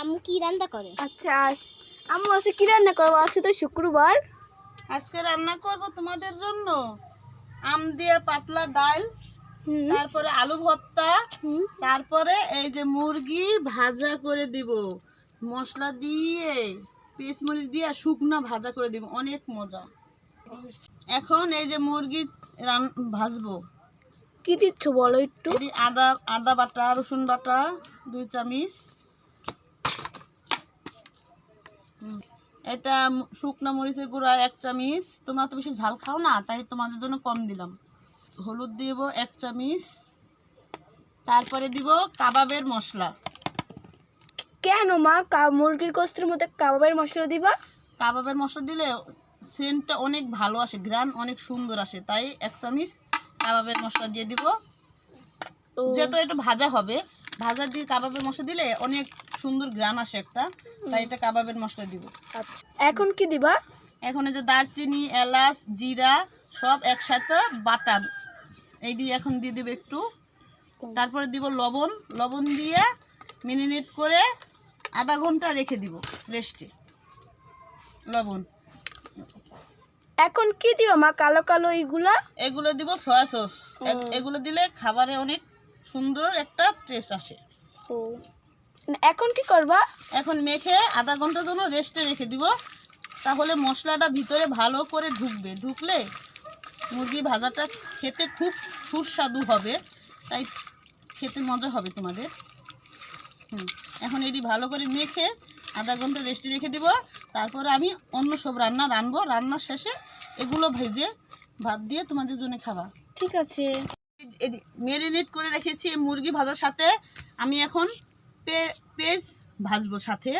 আম্মু কি রান্না করে? আচ্ছা আস। আম্মু আজকে কি রান্না করব? আজকে তো শুক্রবার। আজকে রান্না করব তোমাদের জন্য। আম দিয়ে পাতলা ডাল তারপরে আলু ভর্তা তারপরে এই যে মুরগি ভাজা করে দিব। মশলা দিয়ে পেঁচ মরিচ দিয়ে আর শুকনা ভাজা করে দিব। অনেক মজা। এখন এই যে মুরগি রান ভাজবো। কি দিচ্ছ বলো একটু? আদা আদা বাটা রসুন বাটা দুই চামচ হুম, এটা শুকনো মরিচের গুঁড়া এক চামচ। তোমরা তো বেশি ঝাল খাও না তাই তোমাদের জন্য কম দিলাম। হলুদ দিব এক চামচ। তারপরে দিব কাবাবের মশলা। কেন মা? মুরগির কোস্তের মধ্যে কাবাবের মশলা দিবা? কাবাবের মশলা দিলে সেন্টটা অনেক ভালো আসে গ্রান অনেক সুন্দর আসে। তাই এক চামিচ কাবাবের মশলা দিয়ে দিব। যেহেতু এটা ভাজা হবে ভাজা দিয়ে কাবাবের মশলা দিলে অনেক সুন্দর গ্রান আসে একটা তাই এটা কাবাবের মশলা দিব। আচ্ছা এখন কি দিবা? এখন এই যে দারচিনি এলাচ জিরা সব একসাথে বাটার এই দিয়ে এখন দিয়ে দেবো একটু। তারপরে দিব লবণ। লবণ দিয়ে মিনিনেট করে আধা ঘণ্টা রেখে দিব রেস্টে। লবণ। এখন কি দিবা মা কালো কালো এইগুলা? এগুলো দিব সয়া সস। এগুলো দিলে খাবারে অনেক সুন্দর একটা টেস্ট আসে। ও এখন কি করবা? এখন মেখে আধা ঘণ্টার জন্য রেস্টে রেখে দিব। তাহলে মশলাটা ভিতরে ভালো করে ঢুকবে। ঢুকলে মুরগি ভাজাটা খেতে খুব সুস্বাদু হবে। তাই খেতে মজা হবে তোমাদের। হুম এখন এটি ভালো করে মেখে আধা ঘণ্টা রেস্টে রেখে দিব। তারপরে আমি অন্য সব রান্না রানবো রান্নার শেষে এগুলো ভেজে ভাত দিয়ে তোমাদের জন্য খাবা। ঠিক আছে। মেরিনেট করে রেখেছি মুরগি ভাজার সাথে। আমি এখন পেঁয়াজ ভাজবো সাথে।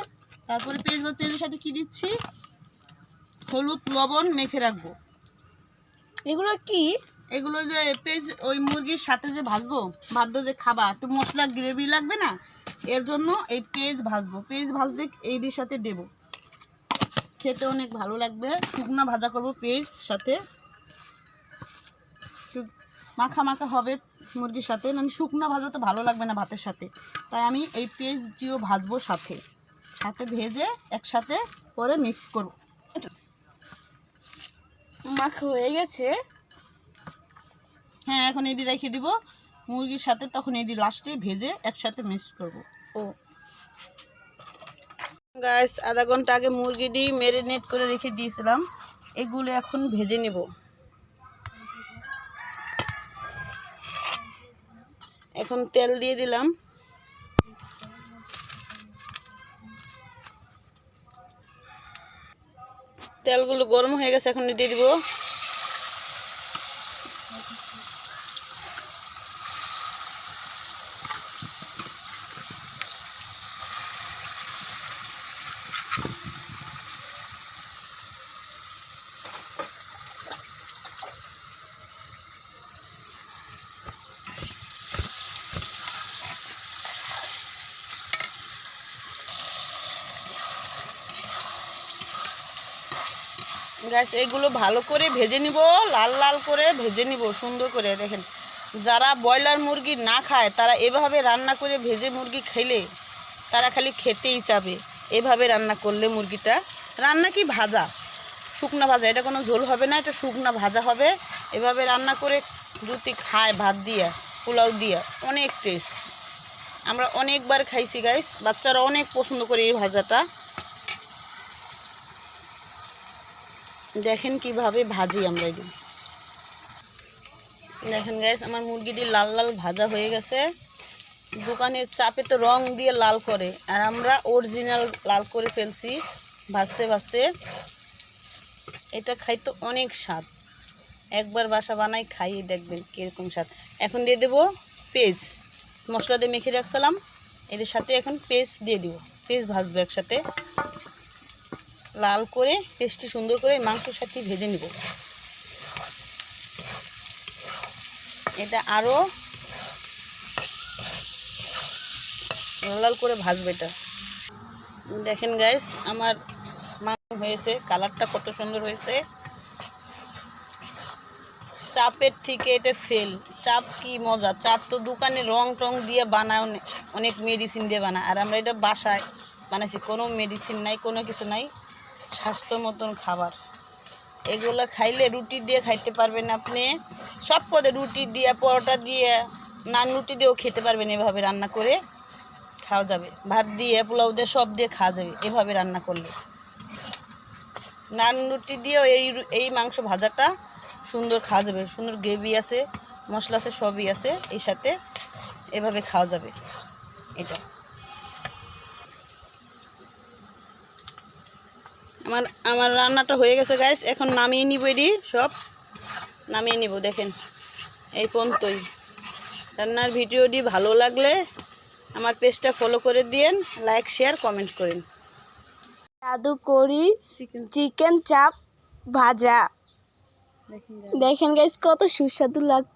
তারপরে পেঁয়াজ পেঁয়াজের সাথে কি দিচ্ছি? হলুদ লবণ মেখে রাখব। এগুলো কি? এগুলো যে পেঁয়াজ ওই মুরগির সাথে যে ভাজবো ভাদ্য যে খাবার একটু মশলা গ্রেভি লাগবে না? এর জন্য এই পেঁয়াজ ভাজবো। পেঁয়াজ ভাজলে এই দিয়ে সাথে দেবো। খেতে অনেক ভালো লাগবে। শুকনো ভাজা করব পেঁয়াজ সাথে। মাখা মাখা হবে মুরগির সাথে। মানে শুকনো ভাজা তো ভালো লাগবে না ভাতের সাথে। তাই আমি এই পেঁয়াজটিও ভাজবো সাথে। সাথে ভেজে একসাথে করে মিক্স করব। মাখা হয়ে গেছে। হ্যাঁ এখন এটি রেখে দিব। মুরগির সাথে তখন এটি লাস্টে ভেজে একসাথে মিক্স করব। ও। গাছ আধা ঘণ্টা আগে মুরগিটি ম্যারিনেট করে রেখে দিয়েছিলাম। এগুলো এখন ভেজে নেব। এখন তেল দিয়ে দিলাম। তেলগুলো গরম হয়ে গেছে এখন দিয়ে দিব। গাছ এগুলো ভালো করে ভেজে নিব, লাল লাল করে ভেজে নিব, সুন্দর করে। দেখেন, যারা ব্রয়লার মুরগি না খায়, তারা এভাবে রান্না করে ভেজে মুরগি খেলে, তারা খালি খেতেই চাবে। এভাবে রান্না করলে মুরগিটা, রান্না কি ভাজা? শুকনা ভাজা, এটা কোনো ঝোল হবে না, এটা শুকনা ভাজা হবে। এভাবে রান্না করে রুটি খায়, ভাত দিয়ে, পোলাও দিয়ে, অনেক টেস্ট আমরা অনেকবার খাইছি গাইস বাচ্চারা অনেক পছন্দ করে এই ভাজাটা। দেখেন কীভাবে ভাজি আমরা এগুলো। দেখেন গ্যাস আমার মুরগিটি লাল লাল ভাজা হয়ে গেছে। দোকানের চাপে তো রং দিয়ে লাল করে, আর আমরা অরিজিনাল লাল করে ফেলছি ভাজতে ভাজতে। এটা খাইতে অনেক স্বাদ। একবার বাসা বানাই খাইয়ে দেখবেন কীরকম স্বাদ। এখন দিয়ে দেবো পেঁয়াজ। মশলা দিয়ে মেখে রাখছিলাম। এর সাথে এখন পেস্ট দিয়ে দিব। পেস্ট ভাজবো একসাথে। লাল করে পেস্টটি সুন্দর করে মাংসর সাথে ভেজে নিব। এটা আরও লাল লাল করে ভাজবে এটা। দেখেন গাইস আমার মাংস হয়েছে, কালারটা কত সুন্দর হয়েছে। চাপের থেকে এটা ফেল চাপ কি মজা, চাপ তো দোকানে রং টং দিয়ে বানায় অনেক মেডিসিন দিয়ে বানায়। আর আমরা এটা বাসায় বানাইছি, কোনো মেডিসিন নাই, কোনো কিছু নাই। স্বাস্থ্য মতন খাবার। এগুলো খাইলে রুটি দিয়ে খাইতে পারবেন আপনি। সব পদে রুটি দিয়ে, পরোটা দিয়ে, নান রুটি দিয়েও খেতে পারবেন এভাবে রান্না করে খাওয়া যাবে। ভাত দিয়ে, পোলাও দিয়ে, সব দিয়ে খাওয়া যাবে এভাবে রান্না করলে। নান রুটি দিয়েও এই এই মাংস ভাজাটা সুন্দর খাওয়া যাবে। সুন্দর গ্রেভি আছে, মশলা আছে, সবই আছে এই সাথে এভাবে খাওয়া যাবে। এটা। আমার আমার রান্নাটা হয়ে গেছে গাইস এখন নামিয়ে নিব এটি সব। নামিয়ে নিব দেখেন। এই পর্যন্তই। রান্নার ভিডিওটি ভালো লাগলে আমার পেজটা ফলো করে দিয়েন লাইক শেয়ার কমেন্ট করেন। জাদু করি চিকেন চাপ ভাজা। দেখেন গাইস কত সুস্বাদু লাগছে।